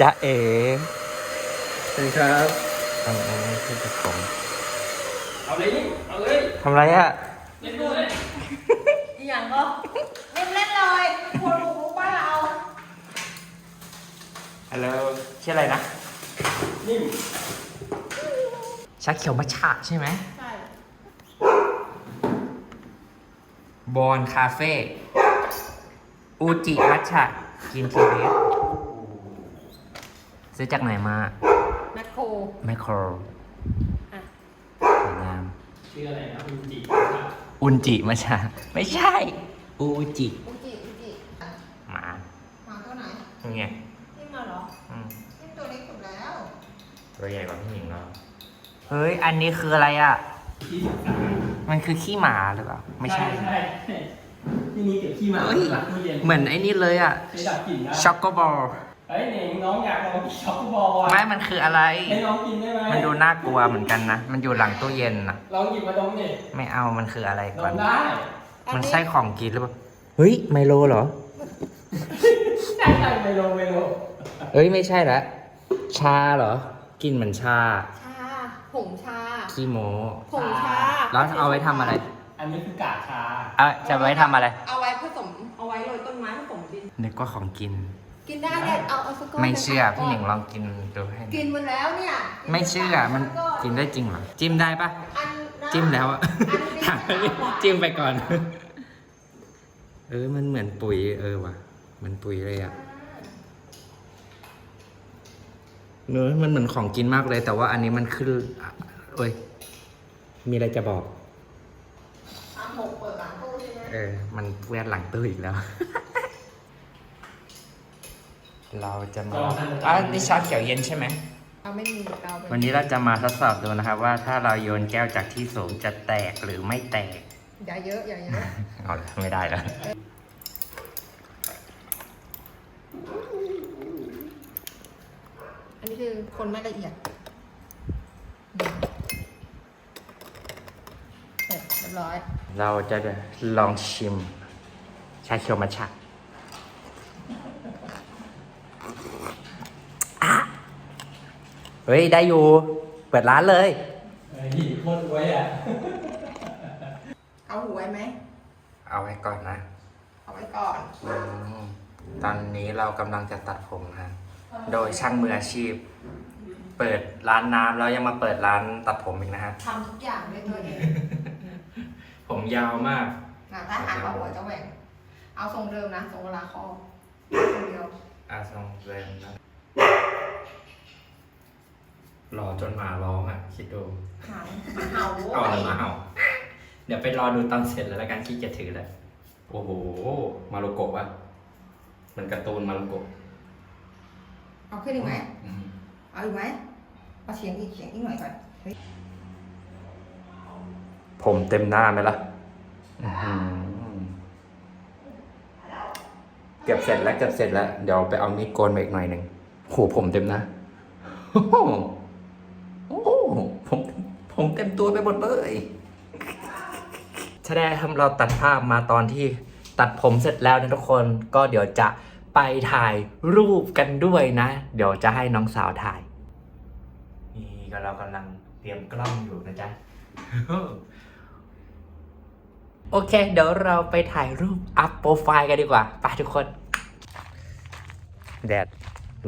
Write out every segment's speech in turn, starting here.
จะเอ๋สวัสดีครับทำอะไรขึ้นกับผมเอาเลยนี่เอาเลยทำอะไรอะเล่นดูเลยอีกอย่างก็เล่นเล่นเลยคนบุกรุกบ้านเราฮัลโหลชื่ออะไรนะ นิ่มชาเขียวมัชฉะใช่ไหม ใช่บอนคาเฟ่ อูจิมัชฉะกินทีเบสซื้อจากไหนมา แมคโครไมโครอะสวยงาม ชื่ออะไรนะคุณจีอุนจิมัชฉะไม่ใช่ อูจิ อุจิอุจิหมาหมาตัวไหนนี่ไงนี่มาเหรออืมนี่ตัวเล็กสุดแล้ว ตัวใหญ่กว่าพี่หญิงแล้วเฮ้ย อันนี้คืออะไรอะ ที่ศึกษามันคือขี้หมาหรือเปล่า ไม่ใช่ ใช่ ที่นี่เก็บขี้หมาเฮ้ย หลังตู้เย็นเหมือนไอ้นี่เลยอะ ใช้ดับกลิ่นนะช็อกโกบอล เฮ้ยเนี่ยน้องอยากลองกินช็อกโกบอลอะไม่มันคืออะไร ให้น้องกินได้ไหมมันดูน่ากลัวเหมือนกันนะ มันอยู่หลังตู้เย็นนะลองหยิบมาดมดิไม่เอา มันคืออะไรดก่อน มได้มันใช่ของกินหรือเปล่า เฮ้ย ไมโลเหรอ ใช่ใช่ไมโลไมโลเอ้ย ไม่ใช่ละ ชาเหรอ กินเหมือนชา ชา ผงชา ขี้โมผงชาแล้วเอาไว้ทำอะไรอั นนี้คือกากชาเอ้ยจะไว้ทำอะไร เอาไว้ผสม เอาไว้โรยต้นไม้ผสมดิน นึกว่าของกิน กินได้เนี่ยเอาเอาสักก้อนไม่เชื่อลยค่ะพี่หนิงลองกินดูให้หน่อยกินมันแล้วเนี่ยไม่เชื่อมันกินได้จริงเหรอ จิ้มได้ปะอันนะจิ้มแล้วอะอันนี้ถามจิ้มไปก่อน เออมันเหมือนปุ๋ยเออว่ะมันปุ๋ยเลยอะเนื้อมันเหมือนของกินมากเลย แต่ว่าอันนี้มันขึ้นอะเอ้ยมีอะไรจะบอก อะหกเปิดหลังตู้ใช่ไหม เออ มันแวดหลังตู้อีกแล้ว เราจะมาอะนี่ชาเขียวเย็นใช่ไหมเอาไม่มีเตาไปวันนี้เราจะมาทดสอบดูนะครับว่าถ้าเราโยนแก้วจากที่สูงจะแตกหรือไม่แตก อย่าเยอะอย่าเยอะเอาละไม่ได้แล้ว อันนี้คือคนไม่ละเอียดเสร็จเรียบร้อย เราจะลองชิม ชาเขียวมัทฉะอะเฮ้ย ได้อยู่ เปิดร้านเลยเฮ้ยโคตรไว้อะ เอาหูไว้ไหม เอาไว้ก่อนนะ เอาไว้ก่อนอืมตอนนี้เรากำลังจะตัดผมนะ โดยช่างมืออาชีพ เปิดร้านน้ำแล้วยังมาเปิดร้านตัดผมอีกนะฮะ ทำทุกอย่างด้วยตัวเอง ผมยาวมากนะถ้าหากว่าหัวจะแหว่ง เอาทรงเดิมนะทรงเวลาคอทรงเดียวอาทรงแรงนะรอจนหมาร้องอะ คิดดู หางหมาเห่าโว้เอาอะไรยมาเอาเดี๋ยวไปรอดูตอนเสร็จแล้วละกันขี้เกียจถือเลยโอ้โห มารุโกะวะมันการ์ตูนมารุโกะเอาขึ้นอีกไหมอืมเอาอีกไหมเอาเฉียงอีกเฉียงอีกหน่อยก่อนเฮ้ย ผมเต็มหน้าไหมล่ะเกือบเสร็จแล้วเกือบเสร็จแล้ว เดี๋ยวไปเอามีดโกนมาอีกหน่อยหนึ่งโหผมเต็มนะโอ้โหผมผมเต็มตัวไปหมดเลยถ้าได้ทำเราตัดภาพมาตอนที่ตัดผมเสร็จแล้วนะทุกคนก็เดี๋ยวจะไปถ่ายรูปกันด้วยนะ เดี๋ยวจะให้น้องสาวถ่าย นี่ก็เรากำลังเตรียมกล้องอยู่นะจ๊ะ โอเค เดี๋ยวเราไปถ่ายรูปอัพโปรไฟล์กันดีกว่าไปทุกคน แดด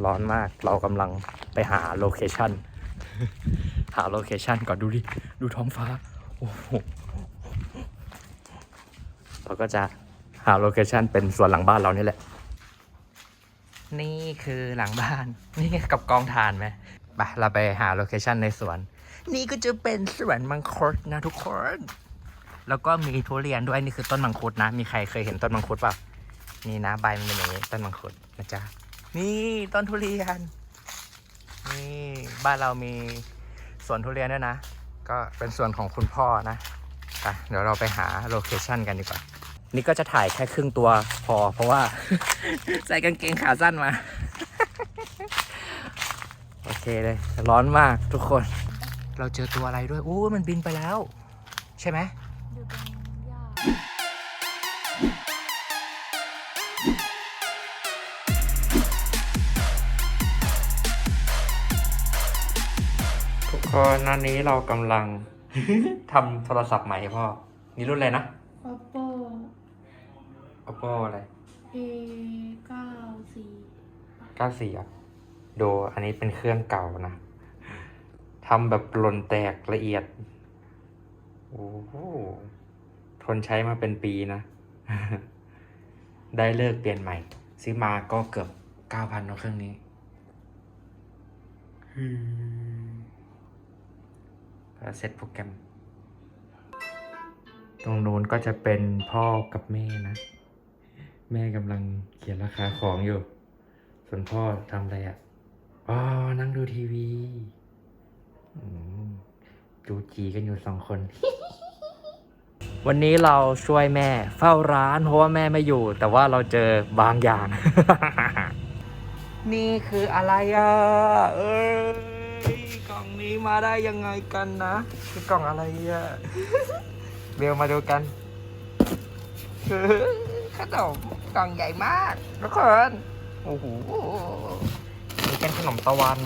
ร้อนมาก เรากำลังไปหาโลเคชันหาโลเคชันก่อนดูดิ ดูท้องฟ้า โอ้โห เราก็จะหาโลเคชันเป็นส่วนหลังบ้านเรานี่แหละ นี่คือหลังบ้าน นี่กับกองถ่านไหมไปเราไปหาโลเคชันในสวน นี่ก็จะเป็นสวนมังคุดนะทุกคน แล้วก็มีทุเรียนด้วยนี่คือต้นมังคุดนะ มีใครเคยเห็นต้นมังคุดเปล่านี่นะใบมันเป็นอย่างนี้ต้นมังคุดนะจ๊ะนี่ต้นทุเรียนนี่บ้านเรามีสวนทุเรียนด้วยนะ ก็เป็นส่วนของคุณพ่อนะไปเดี๋ยวเราไปหาโลเคชันกันดีกว่านี่ก็จะถ่ายแค่ครึ่งตัวพอ เพราะว่า ใส่กางเกงขาสั้นมา โอเคเลย ร้อนมากทุกคน เราเจอตัวอะไรด้วย อู้มันบินไปแล้ว ใช่ไหม ก็นันนี้เรากำลัง ทำโทรศัพท์ใหม่ให้พ่อ นี่รุ่นอะไรนะ oppo oppo อะไร a เก้าสี่94อะดูอันนี้เป็นเครื่องเก่านะทำแบบหล่นแตกละเอียด โอ้โห ทนใช้มาเป็นปีนะ ได้เลิกเปลี่ยนใหม่ ซื้อมาก็เกือบเก้าพันเนอะเครื่องนี้อืมแล้ว เซตโปรแกรม ตรงนู้นก็จะเป็นพ่อกับแม่นะ แม่กำลังเขียนราคาของอยู่ ส่วนพ่อทำอะไรอะอ๋อนั่งดูทีวีอืมดูจีกันอยู่สองคน วันนี้เราช่วยแม่ เฝ้าร้านเพราะว่าแม่ไม่อยู่ แต่ว่าเราเจอบางอย่าง นี่คืออะไรอะ เออ นี้มาได้ยังไงกันนะคือกล่องอะไรอะเบลมาดูกันขนมกล่องใหญ่มากทุกคนโอ้โหมีเป็นขนมตะวัน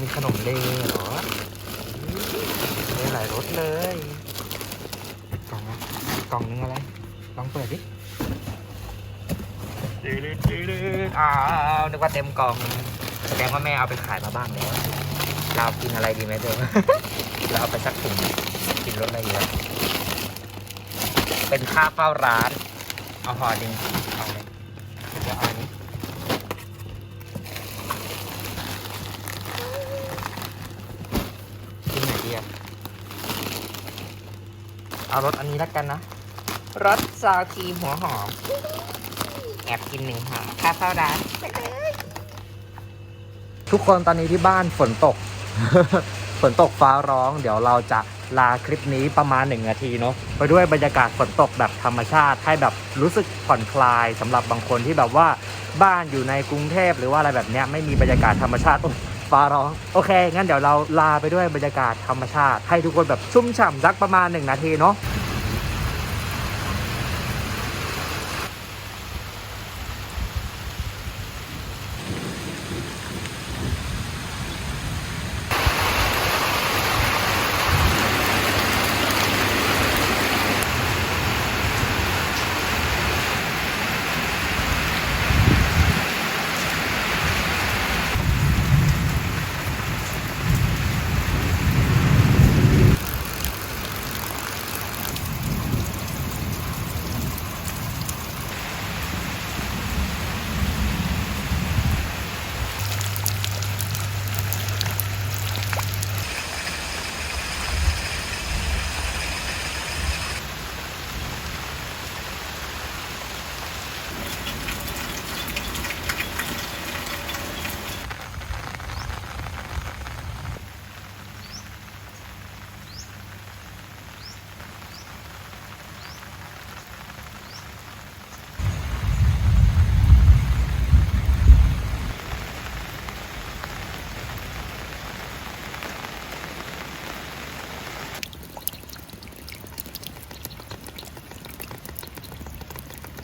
มีขนมเลเหรอมีหลายรสเลยกล่องนะกล่องนึงอะไร ลองเปิดดิดืดดืดดืดอ้าวนึกว่าเต็มกล่อง แสดงว่าแม่เอาไปขายมาบ้างแล้ว เรากินอะไรดีไหมเบลเราเอาไปสักถุงกินรสอะไรเยอะเป็นค่าเฝ้าร้าน เอาห่อหนึ่งเอาเลยเดี๋ยวเอาอันนี้กินไหนดีอะเอารสอันนี้แล้วกันนะรสซาวครีมหัวหอม แอบกินหนึ่งห่อค่าเฝ้าร้านไปเลยทุกคนตอนนี้ที่บ้านฝนตก ฝนตกฟ้าร้อง เดี๋ยวเราจะลาคลิปนี้ประมาณหนึ่งนาทีเนาะไปด้วยบรรยากาศฝนตกแบบธรรมชาติ ให้แบบรู้สึกผ่อนคลายสำหรับบางคนที่แบบว่าบ้านอยู่ในกรุงเทพหรือว่าอะไรแบบเนี้ยไม่มีบรรยากาศธรรมชาติโอ้ฟ้าร้องโอเค งั้นเดี๋ยวเราลาไปด้วยบรรยากาศธรรมชาติ ให้ทุกคนแบบชุ่มฉ่ำสักประมาณหนึ่งนาทีเนาะ